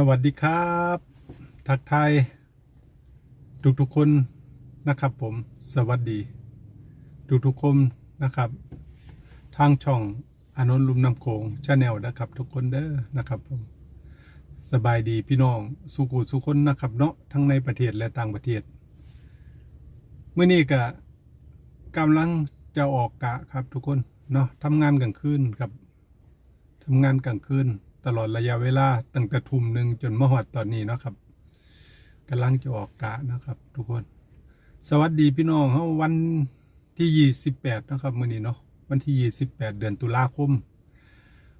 สวัสดีครับ ทักทายทุกๆคนนะครับผมสวัสดี ทุกๆคนนะครับ ทางช่องอนนท์ลุมน้ำโขงชาแนลนะครับ ทุกคนเด้อนะครับผมสบายดีพี่น้องสุกูสุคนนะครับเนาะทั้งในประเทศและต่างประเทศเมื่อนี้ก็กำลังจะออกกะครับทุกคนเนาะทำงานกลางคืนครับทำงานกลางคืน ตลอดระยะเวลาตั้งแต่ทุ่มหนึ่งจนมาหอดตอนนี้เนาะครับกำลังจะออกกะนะครับ ทุกคน สวัสดีพี่น้องเฮาวันที่ยี่สิบแปดนะครับมื้อนี้เนาะวันที่ยี่สิบแปดเดือนตุลาคม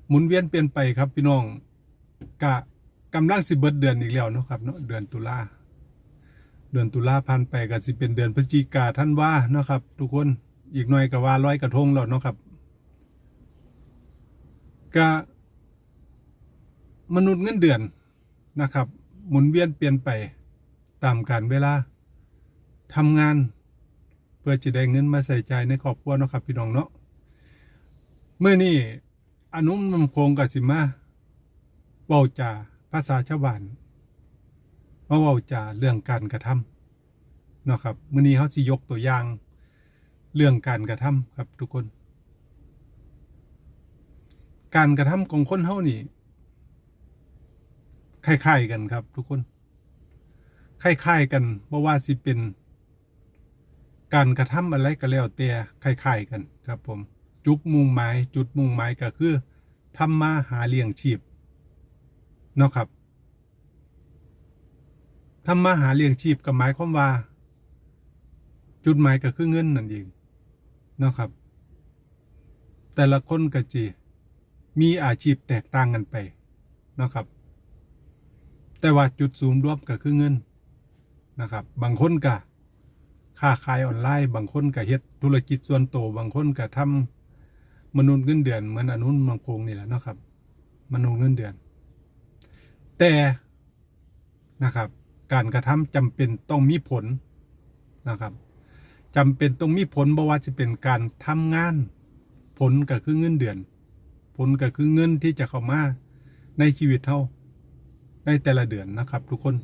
หมุนเวียนเปลี่ยนไปครับพี่น้องกะกำลังสิเบิดเดือนอีกแล้วเนาะครับเนาะเดือนตุลาเดือนตุลาผ่านไปก็สิเป็นเดือนพฤศจิกาท่านว่านะครับ ทุกคนอีกหน่อยก็ว่าร้อยกระทงแล้วเนาะครับกะ มนุษย์เงินเดือนนะครับ หมุนเวียนเปลี่ยนไปตามกาลเวลาทำงาน เพื่อจะได้เงินมาใส่ใจในครอบครัวเนาะครับพี่น้องเนาะเมื่อนี้อนุมมโคงกับสิมาเว้าจาภาษาชาวบ้านมาเว้าจาเรื่องการกระทำเนาะครับมื่อนี้เขาสิยกตัวอย่างเรื่องการกระทำครับทุกคน การกระทำของคนเฮานี่ คล้ายๆกันครับ ทุกคนคล้ายๆกันเพราะว่าสิเป็นการกระทำอะไรก็แล้วแต่คล้ายๆกันครับผม จุกมุ่งหมายจุดมุ่งหมายก็คือทำมาหาเลี้ยงชีพเนาะครับทำมาหาเลี้ยงชีพก็หมายความว่า จุดหมายก็คือเงินนั่นเองเนาะครับ แต่ละคนก็จีมีอาชีพแตกต่างกันไปเนาะครับ แต่ว่าจุดศูนย์รวมก็คือเงินนะครับ บางคนก็ค้าขายออนไลน์ บางคนก็เฮ็ดธุรกิจส่วนตัวบางคนก็ทำมนุษย์เงินเดือนเหมือนอนุนมังคงนี่แหละเนาะครับ มนุษย์เงินเดือน แต่นะครับ การกระทำจำเป็นต้องมีผลนะครับจำเป็นต้องมีผลบ่ว่าจะเป็นการทำงาน ผลก็คือเงินเดือน ผลก็คือเงินที่จะเข้ามาในชีวิตเฮา ในแต่ละเดือนนะครับ ทุกคน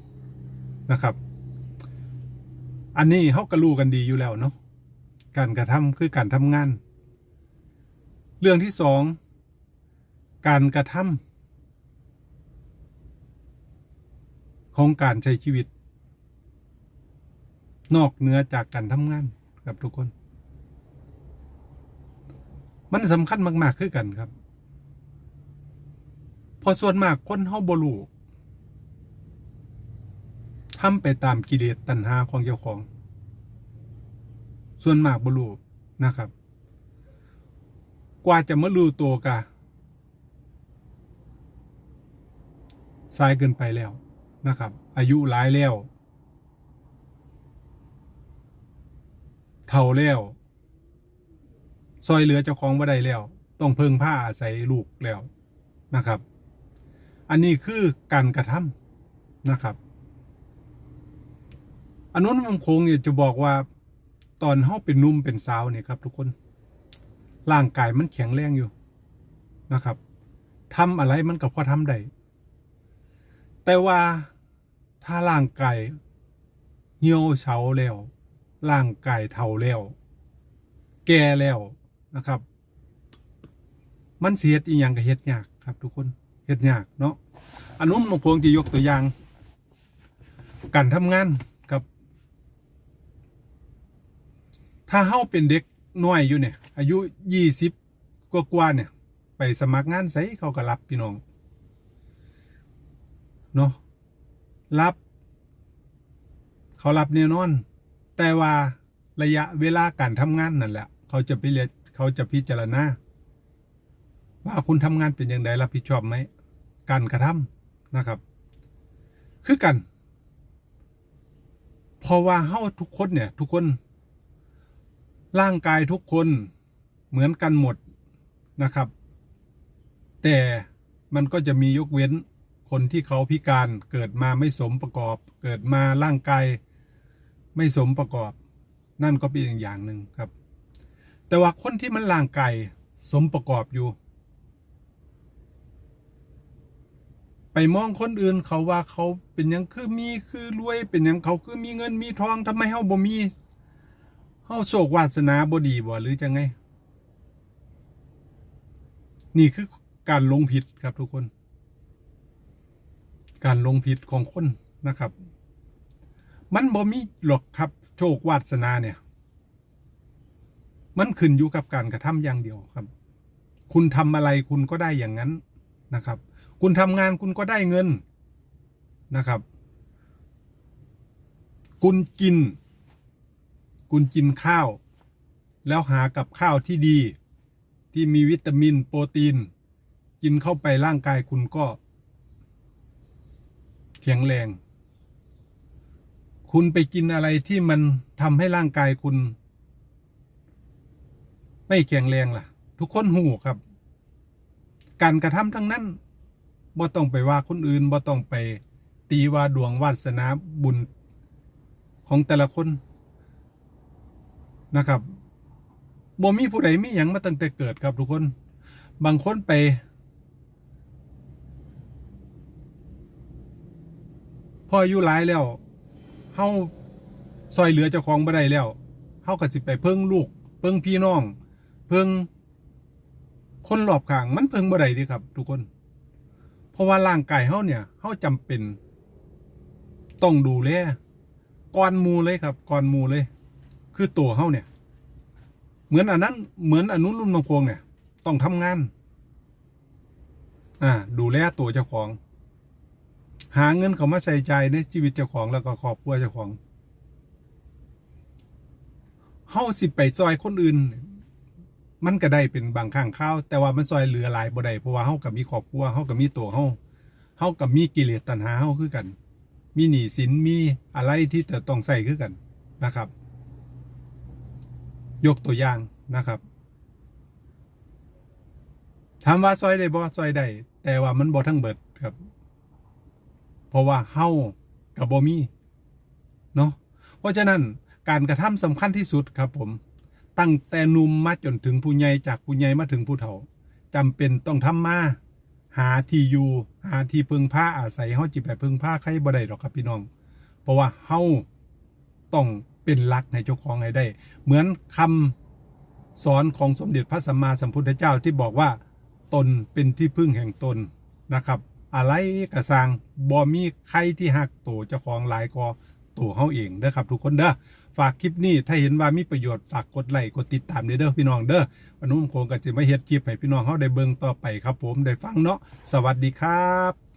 นะครับ อันนี้เขาก็รู้กันดีอยู่แล้วเนาะการกระทำคือการทำงาน เรื่องที่สองการกระทำของการใช้ชีวิต นอกเหนือจากการทำงานกับทุกคน มันสำคัญมาก ๆ คือกันครับ พอส่วนมากคนเฮาบ่รู้ ทำไปตามกิเลสตัณหาของเจ้าของ ส่วนมากบรูนะครับ กว่าจะมารู้ตัวกะสายเกินไปแล้วนะครับ อายุหลายแล้วเท่าแล้วซอยเหลือเจ้าของบ่ได้แล้ว ต้องเพิ่งผ้าอาศัยลูกแล้วนะครับ อันนี้คือการกระทำนะครับ อันนู้นมังคงจะบอกว่าตอนเฮาเป็นนุ่มเป็นสาวเนี่ยครับ ทุกคน ร่างกายมันแข็งแรงอยู่นะครับทำอะไรมันก็พอทำได้แต่ว่าถ้าร่างกายเหี่ยวเฉาแล้วร่างกายเฒ่าแล้ว แก่แล้วนะครับ มันเสียดอีหยังก็เฮ็ดยากครับ ทุกคนเฮ็ดยากเนาะอันนู้นมังคงจะยกตัวอย่าง การทำงานกับ ถ้าเฮาเป็นเด็กน้อยอยู่เนี่ย อายุยี่สิบกว่าๆเนี่ย ไปสมัครงานไสเขาก็รับพี่น้องเนาะรับ เขารับแน่นอน แต่ว่าระยะเวลาการทำงานนั่นแหละเขาจะไปเรียนเขาจะพิจารณาว่าคุณทำงานเป็นอย่างไรรับผิดชอบไหมการกระทำนะครับ คือกัน เพราะว่าเฮาทุกคนเนี่ย ทุกคน ร่างกายทุกคนเหมือนกันหมดนะครับ แต่มันก็จะมียกเว้นคนที่เขาพิการเกิดมาไม่สมประกอบ เกิดมาร่างกายไม่สมประกอบ นั่นก็เป็นอีกอย่างหนึ่งครับ แต่ว่าคนที่มันร่างกายสมประกอบอยู่ ไปมองคนอื่นเขาว่าเขาเป็นยังคือมีคือรวยเป็นยังเขาคือมีเงินมีทองทำไมเฮาบ่มีาโชควาสนาบดีบ่หรือจังไง นี่คือการลงผิดครับทุกคน การลงผิดของคนนะครับ มันบ่มีหรอกครับ โชควาสนาเนี่ย มันขึ้นอยู่กับการกระทำอย่างเดียวครับ คุณทำอะไรคุณก็ได้อย่างนั้นนะครับ คุณทำงานคุณก็ได้เงินนะครับ คุณกิน คุณกินข้าว แล้วหากับข้าวที่ดี ที่มีวิตามิน โปรตีน กินเข้าไปร่างกายคุณก็แข็งแรง คุณไปกินอะไรที่มันทำให้ร่างกายคุณ ไม่แข็งแรงล่ะ ทุกคนหูครับ การกระทำทั้งนั้นบ่ต้องไปว่าคนอื่นบ่ต้องไปตีว่าดวงวาสนาบุญของแต่ละคน นะครับบ่มีผู้ใดมีหยังมาตั้งแต่เกิดครับทุกคน บางคนไปพออายุหลายแล้วเฮาซอยเหลือเจ้าของบ่ได้แล้วเฮาก็สิไปเพิ่งลูก เพิ่งพี่น้อง เพิ่งคนรอบข้างมันเพิ่งบ่ได้ดิครับ ทุกคน เพราะว่าร่างกายเฮาเนี่ยเฮาจำเป็น ต้องดูแลก่อนมูเลยครับก่อนมูเลย คือตัวเฮาเนี่ย เหมือนอันนั้น เหมือนอนุรุ่นบางพวงเนี่ย ต้องทำงาน อ่า ดูแลตัวเจ้าของ หาเงินเขามาใส่ใจในชีวิตเจ้าของแล้วก็ครอบครัวเจ้าของเฮาสิไปซอยคนอื่น มันก็ได้เป็นบางครั้งข้าวแต่ว่ามันซอยเหลือหลายบ่ได้เพราะว่าเฮากับมีครอบครัวเฮากับมีตัวเฮาเฮากับมีกิเลสตัณหาเฮาคือกัน มีหนี้สินมีอะไรที่จะต้องใส่คือกันนะครับ ยกตัวอย่างนะครับถามว่าซอยได้บ่ซอยได้แต่ว่ามันบ่ทั้งเบิดครับ เพราะว่าเฮากับบ่มีเนาะเพราะฉะนั้นการกระทำสำคัญที่สุดครับผม ตั้งแต่นุ่มมาจนถึงผู้ใหญ่จากผู้ใหญ่มาถึงผู้เฒ่าจำเป็นต้องทำมาหาที่อยู่หาที่พึ่งพาอาศัยเฮาจิไปพึ่งพาใครบ่ได้หรอกครับพี่น้อง เพราะว่าเฮาต้อง เป็นหลักในเจ้าของให้ได้ เหมือนคำสอนของสมเด็จพระสัมมาสัมพุทธเจ้าที่บอกว่าตนเป็นที่พึ่งแห่งตนนะครับ อะไรกระสร้างบ่มีใครที่หักตัวเจ้าของหลายกอตัวเฮาเองเด้อครับ ทุกคนเด้อฝากคลิปนี้ถ้าเห็นว่ามีประโยชน์ฝากกดไลค์กดติดตามเด้อพี่น้องเด้อวันนู้นโคงก็จะมาเฮ็ดคลิปให้พี่น้องเฮาได้เบิ่งต่อไปครับ ผมได้ฟังเนาะสวัสดีครับ